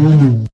caminho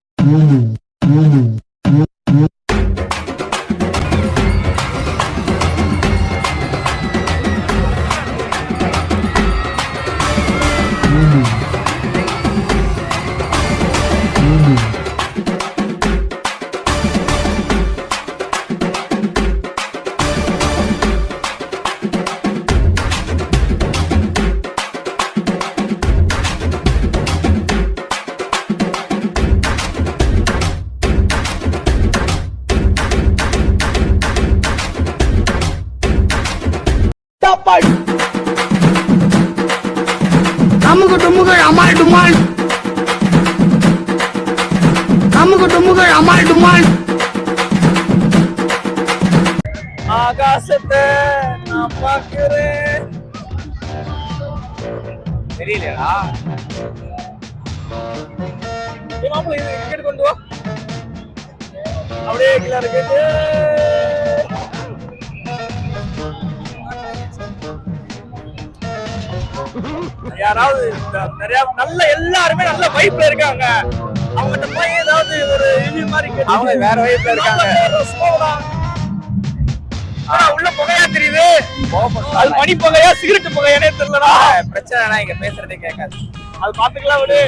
அமுகு டுமுகள் அமால் டுமால் அமுகு டுமுகள் அமால் டுமால் ஆகாசத்தை நான் பார்க்கிறேன். தெரியலையா மாப்பிள்ள இது கொண்டு வா. அப்படியே கிளாரு கேட்டு யாராவது நிறைய நல்ல எல்லாருமே நல்ல வைப்ல இருக்காங்க. அவங்ககிட்ட போய் ஏதாவது ஒரு ரிவ்யூ மாதிரி அவங்க வேற வைப்ல இருக்காங்க. உள்ள புகையா தெரியுது. அது மணி புகையா சிகரெட் புகையானே தெரியலடா. பிரச்சனை இங்க பேசுறதே கேட்காது. அது பாத்துக்கலாம் விடு.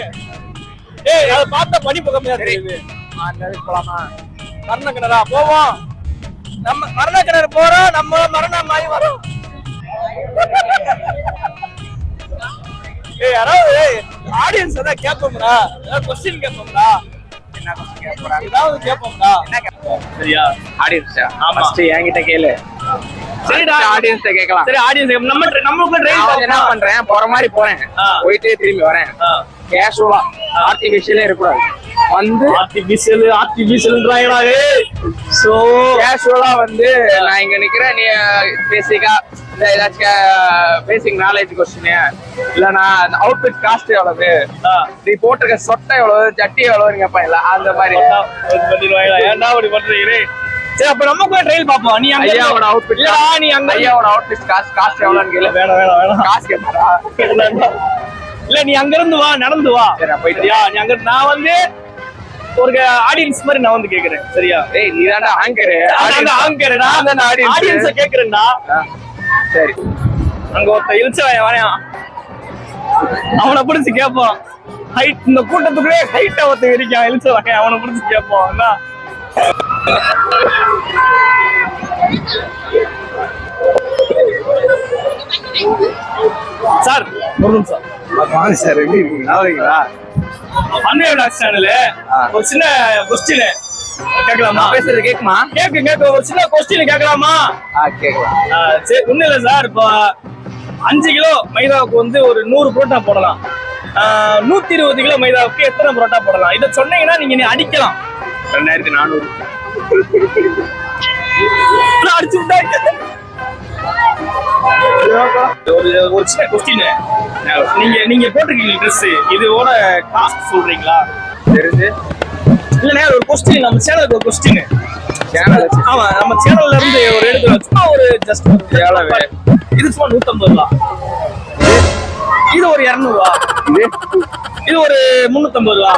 ஏய் அதை பார்த்தா மணி புகையா தெரியுது. போலாமா? மரண கிணறா போவோம். நம்ம மரண கிணறு போறோம் நம்ம மரணம் மாதிரி வரோம். ஏய் யாராவது ஆடியன்ஸ் ஏதாவது கேட்போம்டா. ஏதாவது கொஸ்டின் கேட்போம்டா. என்ன கேட்க போறாங்க? ஏதாவது கேட்போம்டா. என்ன கேட்க சரியா? ஆடியன்ஸ். ஃபர்ஸ்ட் என்கிட்ட கேளு. சரிடா. ஆடியன்ஸ் கேட்கலாம். சரி ஆடியன்ஸ் நம்ம நமக்கு ட்ரெயின் நான் என்ன பண்றேன்? போற மாதிரி போறேன். போயிட்டே திரும்பி வரேன். கேஷுவலா ஆர்டிபிஷியலே இருக்கக்கூடாது. வந்து ஆர்டிபிஷியல் ஆர்டிபிஷியல்ன்றாங்கடா சோ கேஷுவலா வந்து நான் இங்க நிக்கிறேன். நீ பேசிக்கா. இந்த ஏதாச்சும் பேசிக் நாலேஜ் கொஸ்டின் இல்லனா அவுட்ஃபிட் காஸ்ட் எவ்வளவு? நீ போட்டிருக்க சொட்டை எவ்வளவு? ஜட்டி எவ்வளவு கேட்பாங்கல்ல அந்த மாதிரி. ஏன்டா அப்படி பண்றீங்க? சரி அப்ப நம்ம போய் ட்ரெயில் பாப்போம் நீ அங்க ஐயாவோட அவுட்ஃபிட் இல்லடா நீ அங்க ஐயாவோட அவுட்ஃபிட் காஸ்ட் காஸ்ட் எவ்வளவுன்னு கேளு. வேணாம் வேணாம் வேணாம். காசு கேட்பாரா இல்ல நீ அங்க இருந்து வா நடந்து வா. சரியா? நீ அங்க நான் வந்து ஒரு ஆடியன்ஸ் மாதிரி நான் வந்து கேக்குறேன். சரியா? டேய் நீ தான்டா ஆங்கர் அந்த ஆங்கர்டா நான் audience. ஆடியன்ஸ கேக்குறேன்டா. சரி. அங்க ஒருத்த இழுச்சவன் வரையான் அவனை பிடிச்சு கேட்பான் ஹைட் இந்த கூட்டத்துக்குள்ளே ஹைட்டா ஒருத்தன் இருக்கான் இழுச்ச வகையன் அவனை பிடிச்சு என்ன? சார் ஒரு நிமிஷம். வாங்க சார் எப்படி இருக்கீங்களா? சேனலு ஆ. ஒரு சின்ன கொஸ்டின் கேட்கலாமா? பேசுறது கேக்குமா? கேக்கு கேக்கு ஒரு சின்ன கொஸ்டின் கேட்கலாமா? ஆ, சரி ஒண்ணும் இல்ல சார். இப்போ அஞ்சு கிலோ மைதாவுக்கு வந்து ஒரு நூறு புரோட்டா போடலாம். நூத்தி இருபது கிலோ மைதாவுக்கு எத்தனை புரோட்டா போடலாம்? இதை சொன்னீங்கன்னா நீங்க அடிக்கலாம். ரெண்டாயிரத்தி நானூறு. ஒரு ஒரு சின்ன கொஸ்டின் நீங்க நீங்க போட்டிருக்கீங்க ட்ரெஸ் இதோட காஸ்ட் சொல்றீங்களா? தெரிஞ்சு. இல்லண்ணே ஒரு கொஸ்டின் நம்ம சேனலுக்கு ஒரு கொஸ்டின் சேனல். ஆமா நம்ம சேனல்ல இருந்து ஒரு எடுத்து சும்மா ஒரு ஜஸ்ட் எவ்வளவு? இது சும்மா நூத்தம்பது ரூபா. இது ஒரு இருநூறுவா. இது? ஒரு முன்னூத்தம்பது ரூபா.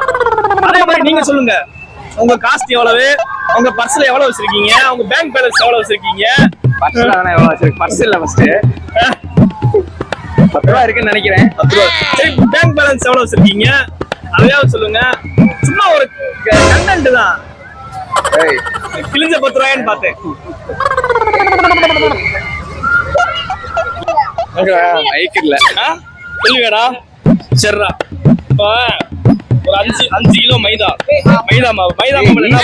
அதே மாதிரி நீங்க சொல்லுங்க. உங்க காஸ்ட் எவ்வளவு? உங்க பர்ஸ்ல எவ்வளவு வச்சிருக்கீங்க? உங்க பேங்க் பேலன்ஸ் எவ்வளவு வச்சிருக்கீங்க? பர்ஸ்ல வேணா எவ்வளவு வச்சிருக்கு பர்ஸ் இல்ல ஃபர்ஸ்ட் பத்து ரூபா இருக்குன்னு நினைக்கிறேன். பத்து ரூபா. சரி பேங்க் பேலன்ஸ் எவ்வளவு வச்சிருக்கீங்க? அதையாவது சொல்லுங்க. கண்டென்ட் தான். ஏய். கிழிஞ்ச பத்து ரூபாய்ன்னு பார்த்தேன் மைக் இல்ல? சொல்லுங்கடா. சரிடா. இப்போ ஒரு அஞ்சு அஞ்சு கிலோ மைதா. மைதா மாவு மைதா மாவுல என்ன.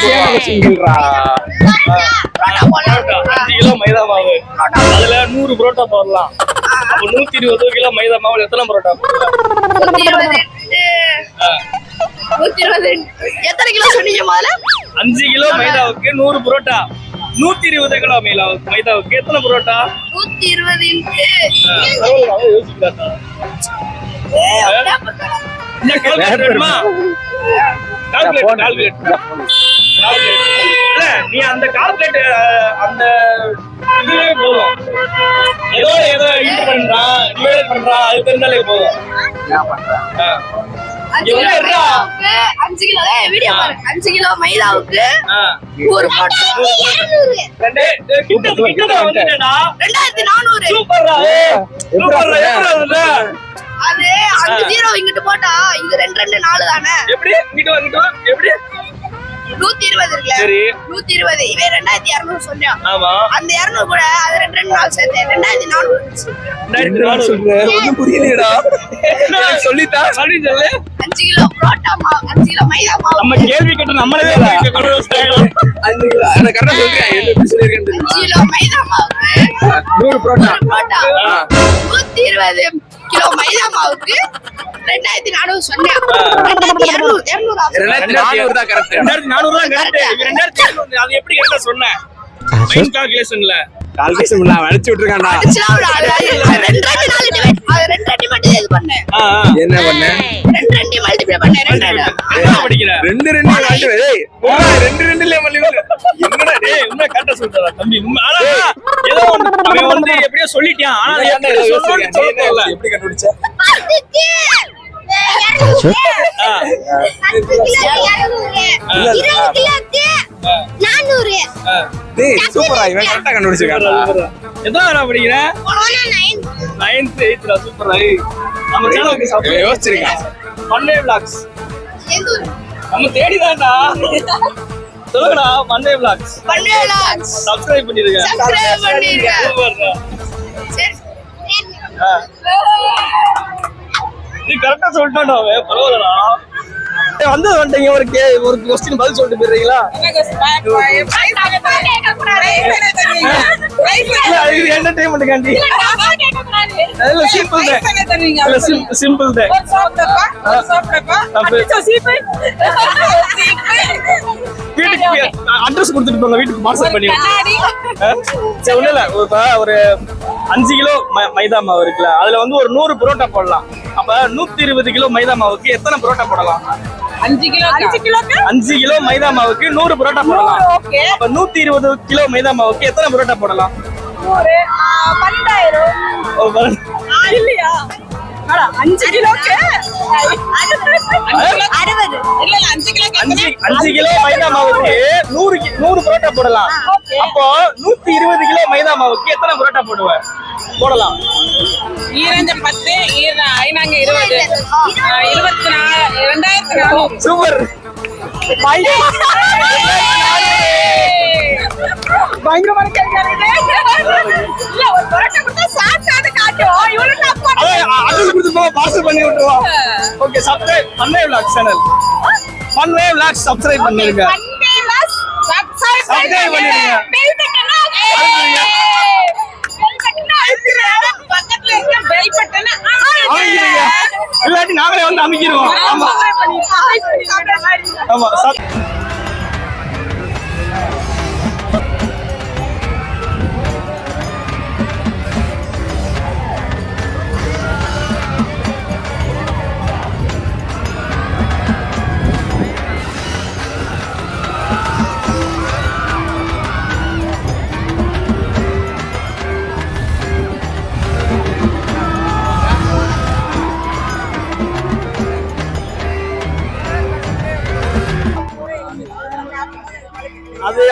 அஞ்சு கிலோ மைதா மாவு. அதுல நூறு புரோட்டா போடலாம். அப்போ நூத்தி இருபது கிலோ மைதா மாவுல எத்தனை புரோட்டா? நூத்தி இருபது. எத்தனை கிலோ சொன்னீங்க முதல்ல? அஞ்சு கிலோ மைதாவுக்கு நூறு புரோட்டா. நூத்தி இருபது கிலோ மைதா மைதாவுக்கு எத்தனை புரோட்டா? நூத்தி இருபது நீ அந்த கால்குலேட்டர் அந்த இதுவே போதும். ஏதோ ஏதோ இது பண்றான் டிவைட் பண்றான் அது தெரிஞ்சாலே போதும். என்ன பண்ற ஆ. அஞ்சு கிலோ வீடியோ பாரு அஞ்சு கிலோ. மைதாவுக்கு. ஒரு ரெண்டாயிரத்தி நானூறு. அது அஞ்சு ஜீரோ இங்கிட்டு போட்டா இது ரெண்டு ரெண்டு நாலு தானே? எப்படி. எப்படி நூத்தி இருபது இருக்குல்ல? சரி. நூத்தி இருபது. இவன் ரெண்டாயிரத்தி இரநூறு சொன்னான் ஆமா. அந்த இரநூறு கூட அது ரெண்டு ரெண்டு நாள் சேர்த்து ரெண்டாயிரத்தி நானூறு. புரியலையேடா. எனக்கு சொல்லித்தா. அப்படி சொல்லு. நம்ம கேள்வி கேட்ட நம்மளே நூறு புரோட்டா. நூத்தி இருபது கிலோ மைதா மாவுக்கு ரெண்டாயிரத்தி நானூறு சொன்னேன். ரெண்டாயிரத்தி இருநூறு இருநூறு ஆகும். ரெண்டாயிரத்தி நானூறு தான் கரெக்ட் ரெண்டாயிரத்தி நானூறு தான் கரெக்ட். ரெண்டாயிரத்தி இருநூறு அது எப்படி கரெக்டா சொன்னேன்? கால்குலேஷன்ல கால்குலேஷன் விட்டுருக்காண்டா ரெண்டு ரெண்டு மட்டும் இது பண்ணேன் என்ன பண்ண? ரெண்டு ரெண்டு மல்டிப்ளை பண்ணேன் ரெண்டு ரெண்டு ரெண்டு ரெண்டு ரெண்டு ரெண்டுல மல்லிகள் என்னடா டேய் உண்மை கரெக்டா சொல்றா தம்பி. உண்மை ஆனா ஏதோ அவன் வந்து எப்படியோ சொல்லிட்டான். ஆனா எப்படி கண்டுபிடிச்ச? அதுக்கு ஆ. சூப்பரா இவன் கரெக்டா எத்தனை படிக்கிற நைன் நைன்த் எயித்ல சூப்பரா நம்ம சேனலுக்கு இவன் மண்டே விளாக்ஸ் நம்ம தேடிதான்டா சொல்லுங்கடா மண்டே விளாக்ஸ் பன்னேலாக்ஸ் சப்ஸ்கிரைப் பண்ணிருங்க சப்ஸ்கிரைப் பண்ணிருங்க சூப்பர்டா. நீ கரெக்டா சொல்லிட்டான்டா அவன் பரவாயில்லடா வந்து வந்துட்டீங்க ஒரு கே ஒரு கொஸ்டின் பதில் சொல்லிட்டு போயிடுறீங்களா இல்ல இது என்டர்டைன்மெண்ட்டுக்காண்டி இல்ல சிம்பிள் தான் இல்ல சிம்பிள் தான் வீட்டுக்கு அட்ரஸ் கொடுத்துட்டு போங்க வீட்டுக்கு பார்சல் பண்ணி ஆ? சரி இல்ல இப்ப ஒரு அஞ்சு கிலோ ம- மைதா மாவு இருக்குல்ல அதுல வந்து ஒரு நூறு புரோட்டா போடலாம் அப்ப நூத்தி இருபது கிலோ மைதா மாவுக்கு எத்தனை புரோட்டா போடலாம்? அஞ்சு கிலோ அஞ்சு கிலோக்கு அஞ்சு கிலோ மைதா மாவுக்கு நூறு புரோட்டா போடலாம். அப்ப நூத்தி இருபது கிலோ மைதா மாவுக்கு எத்தனை புரோட்டா போடலாம்? பன்னெண்டாயிரம். அஞ்சு கிலோக்கு? அறுபது. அஞ்சு கிலோக்கு அஞ்சு அஞ்சு கிலோ மைதா மாவுக்கு நூறு நூறு புரோட்டா போடலாம். அப்போ நூத்தி இருபது கிலோ மைதா மாவுக்கு எத்தனை புரோட்டா போடுவேன் போடலாம். ஈரஞ்ச பத்து ஈர- ஐநாங்க இருபது. இருபத்தி நாலு ரெண்டாயிரத்தி நானூறு. சூப்பர் பயங்கரமான கேள்வி இல்ல ஒரு பரோட்டா கொடுத்தா சாப்பிட்டாது காட்டும் இவ்வளவு தப்பா அட்ரஸ் கொடுத்து போக பார்சல் பண்ணி விட்டுருவோம் ஓகே சப்ஸ்கிரைப் பண்ணே விளாக் சேனல் பண்ணே விளாக் சப்ஸ்கிரைப் பண்ணிருங்க சப்ஸ்கிரைப் அமைக்கிறீங்க இல்லாட்டி நாங்களே வந்து அமைக்கிடுவோம். ஆமா. ஆமா.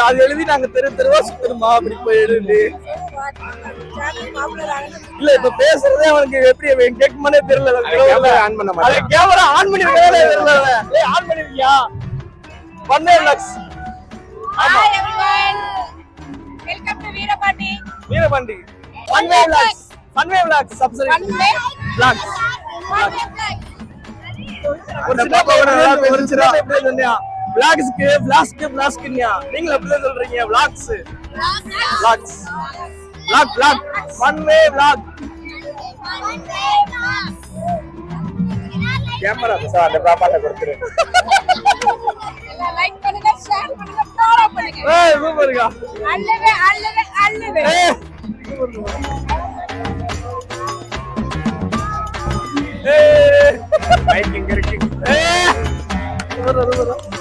அது எழுதி நாங்க தெரு தெருவா சுத்தணுமா? அப்படி போய் எழுதி. இல்ல இப்ப பேசுறதே அவனுக்கு எப்படி கேட்குமானே தெரியல. on பண்ண மாட்டான். அது கேமரா ஆன் பண்ணி இருக்கவே தெரியல. ஏய் ஆன் பண்ணிருக்கியா? பண்ணே விளாக்ஸ் ஆமா. Welcome to Veerapandi. Veerapandi. Funway vlogs Funway vlogs subscribe vlogs ஒரு சின்ன பையன் ஒரு சின்ன விளாக்ஸ்க்கு விளாஸ்க்கு விளாஸ்க்குன்னியா நீங்க எப்படி சொல்றீங்க vlogs vlogs vlog vlog Funway vlog camera sir அந்த பாப்பாட்ட கொடுத்துரு. லைக் பண்ணுங்க ஷேர் பண்ணுங்க ஃபாலோ பண்ணுங்க. ஏய் சூப்பர்க்கா அல்லவே அல்லவே அல்லவே. ஏய். ஏய். மைக் இங்க இருக்கு. ஏய். Super super